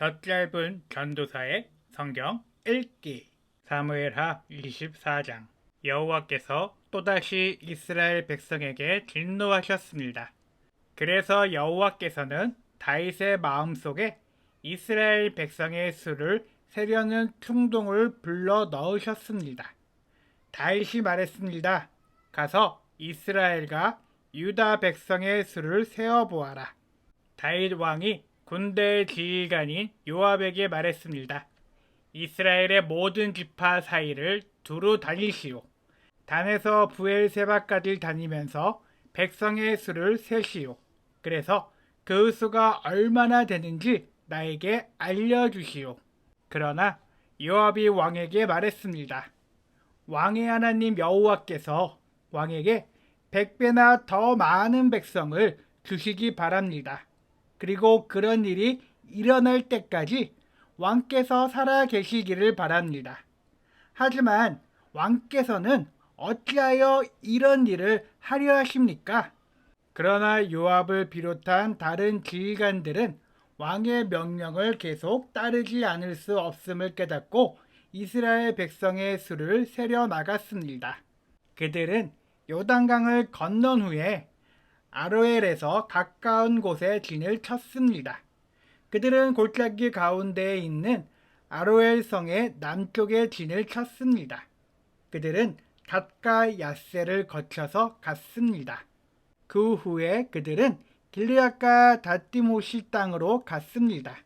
혀짧은 전도사의 성경 읽기 사무엘하 24장 여호와께서 또다시 이스라엘 백성에게 진노하셨습니다. 그래서 여호와께서는 다윗의 마음속에 이스라엘 백성의 수를 세려는 충동을 불러 넣으셨습니다. 다윗이 말했습니다. 가서 이스라엘과 유다 백성의 수를 세어 보아라. 다윗 왕이 군대의 지휘관인 요압에게 말했습니다. 이스라엘의 모든 지파 사이를 두루 다니시오. 단에서 부엘세바까지 다니면서 백성의 수를 세시오. 그래서 그 수가 얼마나 되는지 나에게 알려주시오. 그러나 요압이 왕에게 말했습니다. 왕의 하나님 여호와께서 왕에게 백배나 더 많은 백성을 주시기 바랍니다. 그리고 그런 일이 일어날 때까지 왕께서 살아 계시기를 바랍니다. 하지만 왕께서는 어찌하여 이런 일을 하려 하십니까? 그러나 요압을 비롯한 다른 지휘관들은 왕의 명령을 계속 따르지 않을 수 없음을 깨닫고 이스라엘 백성의 수를 세려 나갔습니다. 그들은 요단강을 건넌 후에 아로엘에서 가까운 곳에 진을 쳤습니다. 그들은 골짜기 가운데에 있는 아로엘 성의 남쪽에 진을 쳤습니다. 그들은 갓가 야세를 거쳐서 갔습니다. 그 후에 그들은 길리앗과 다띠모시 땅으로 갔습니다.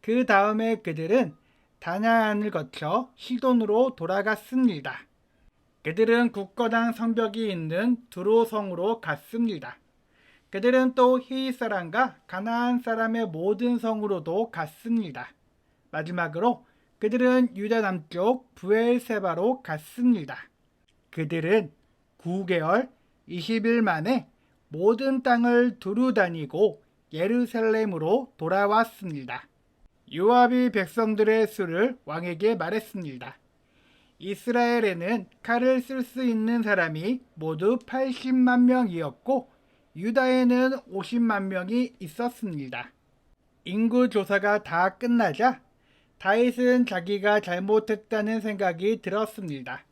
그 다음에 그들은 다냐안을 거쳐 시돈으로 돌아갔습니다. 그들은 굳건한 성벽이 있는 두로성으로 갔습니다. 그들은 또 히이 사람과 가나안 사람의 모든 성으로도 갔습니다. 마지막으로 그들은 유다 남쪽 부엘세바로 갔습니다. 그들은 9개월 20일 만에 모든 땅을 두루 다니고 예루살렘으로 돌아왔습니다. 요압이 백성들의 수를 왕에게 말했습니다. 이스라엘에는 칼을 쓸 수 있는 사람이 모두 80만 명이었고 유다에는 50만 명이 있었습니다. 인구 조사가 다 끝나자 다윗은 자기가 잘못했다는 생각이 들었습니다.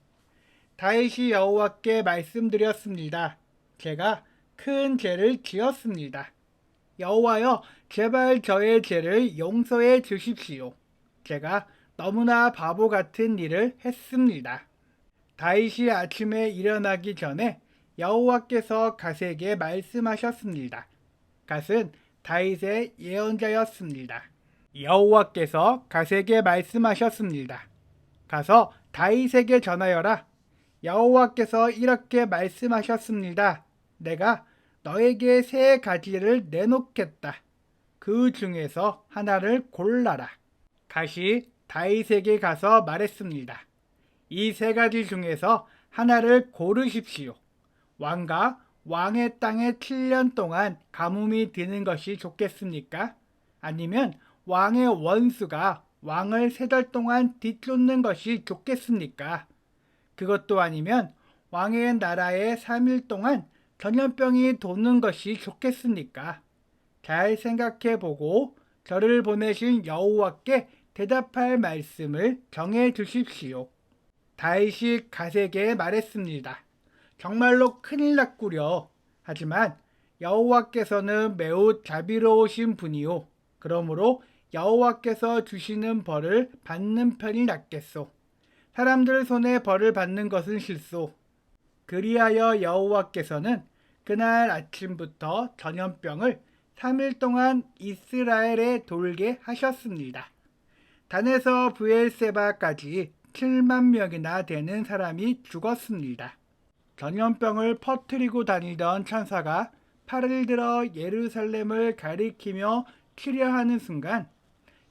다윗이 여호와께 말씀드렸습니다. 제가 큰 죄를 지었습니다. 여호와여, 제발 저의 죄를 용서해 주십시오. 제가 너무나 바보 같은 일을 했습니다. 다윗이 아침에 일어나기 전에 여호와께서 갓에게 말씀하셨습니다. 갓은 다윗의 예언자였습니다. 여호와께서 갓에게 말씀하셨습니다. 가서 다윗에게 전하여라. 여호와께서 이렇게 말씀하셨습니다. 내가 너에게 세 가지를 내놓겠다. 그 중에서 하나를 골라라. 갓이 다윗에게 가서 말했습니다. 이 세 가지 중에서 하나를 고르십시오. 왕과 왕의 땅에 7년 동안 가뭄이 드는 것이 좋겠습니까? 아니면 왕의 원수가 왕을 세 달 동안 뒤쫓는 것이 좋겠습니까? 그것도 아니면 왕의 나라에 3일 동안 전염병이 도는 것이 좋겠습니까? 잘 생각해 보고 저를 보내신 여호와께 대답할 말씀을 정해 주십시오. 다윗이 가세게 말했습니다. 정말로 큰일 났구려. 하지만 여호와께서는 매우 자비로우신 분이요. 그러므로 여호와께서 주시는 벌을 받는 편이 낫겠소. 사람들 손에 벌을 받는 것은 실소. 그리하여 여호와께서는 그날 아침부터 전염병을 3일 동안 이스라엘에 돌게 하셨습니다. 단에서 부엘세바까지 7만 명이나 되는 사람이 죽었습니다. 전염병을 퍼뜨리고 다니던 천사가 팔을 들어 예루살렘을 가리키며 치려하는 순간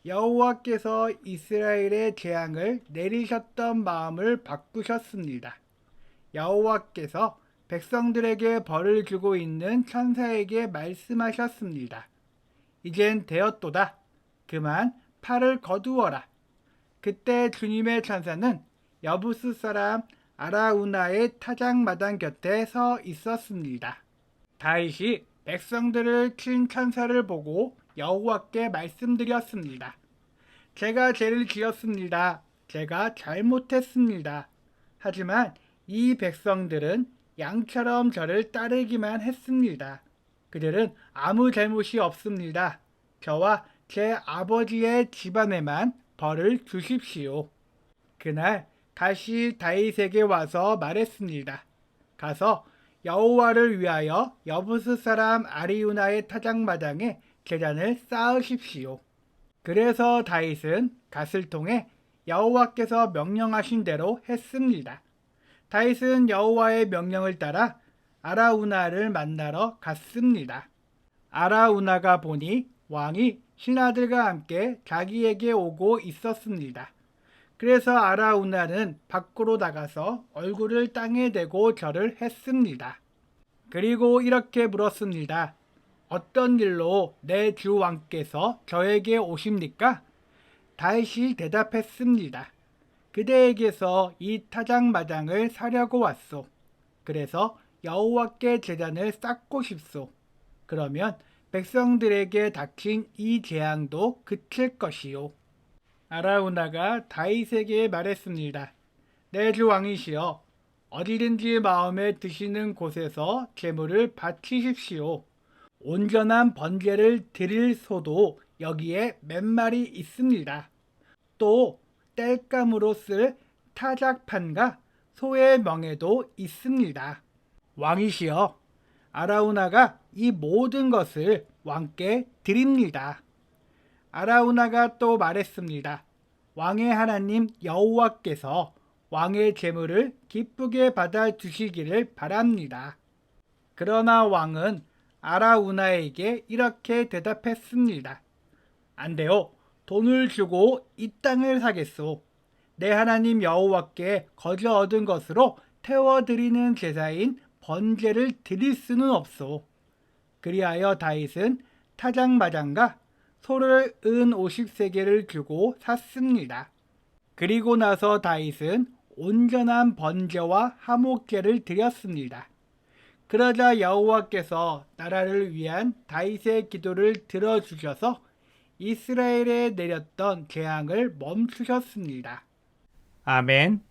여호와께서 이스라엘의 재앙을 내리셨던 마음을 바꾸셨습니다. 여호와께서 백성들에게 벌을 주고 있는 천사에게 말씀하셨습니다. 이젠 되었도다. 그만 팔을 거두어라. 그때 주님의 천사는 여부스 사람 아라우나의 타작 마당 곁에 서 있었습니다. 다윗이 백성들을 친 천사를 보고 여호와께 말씀드렸습니다. 제가 죄를 지었습니다. 제가 잘못했습니다. 하지만 이 백성들은 양처럼 저를 따르기만 했습니다. 그들은 아무 잘못이 없습니다. 저와 제 아버지의 집안에만 벌을 주십시오. 그날 다시 다윗에게 와서 말했습니다. 가서 여호와를 위하여 여부스 사람 아리우나의 타작마당에 제단을 쌓으십시오. 그래서 다윗은 갓을 통해 여호와께서 명령하신 대로 했습니다. 다윗은 여호와의 명령을 따라 아라우나를 만나러 갔습니다. 아라우나가 보니 왕이 신하들과 함께 자기에게 오고 있었습니다. 그래서 아라우나는 밖으로 나가서 얼굴을 땅에 대고 절을 했습니다. 그리고 이렇게 물었습니다. 어떤 일로 내 주 왕께서 저에게 오십니까? 다윗이 대답했습니다. 그대에게서 이 타작마당을 사려고 왔소. 그래서 여호와께 제단을 쌓고 싶소. 그러면 백성들에게 닥친 이 재앙도 그칠 것이요. 아라우나가 다윗에게 말했습니다. 내 주 왕이시여, 어디든지 마음에 드시는 곳에서 제물을 바치십시오. 온전한 번제를 드릴 소도 여기에 몇 마리 있습니다. 또 땔감으로 쓸 타작판과 소의 명예도 있습니다. 왕이시여, 아라우나가 이 모든 것을 왕께 드립니다. 아라우나가 또 말했습니다. 왕의 하나님 여호와께서 왕의 재물을 기쁘게 받아 주시기를 바랍니다. 그러나 왕은 아라우나에게 이렇게 대답했습니다. 안 돼요. 돈을 주고 이 땅을 사겠소. 내 하나님 여호와께 거저 얻은 것으로 태워드리는 제사인 번제를 드릴 수는 없소. 그리하여 다윗은 타작마장과 소를 은 50세계를 주고 샀습니다. 그리고 나서 다윗은 온전한 번제와 하목제를 드렸습니다. 그러자 여호와께서 나라를 위한 다윗의 기도를 들어주셔서 이스라엘에 내렸던 재앙을 멈추셨습니다. 아멘.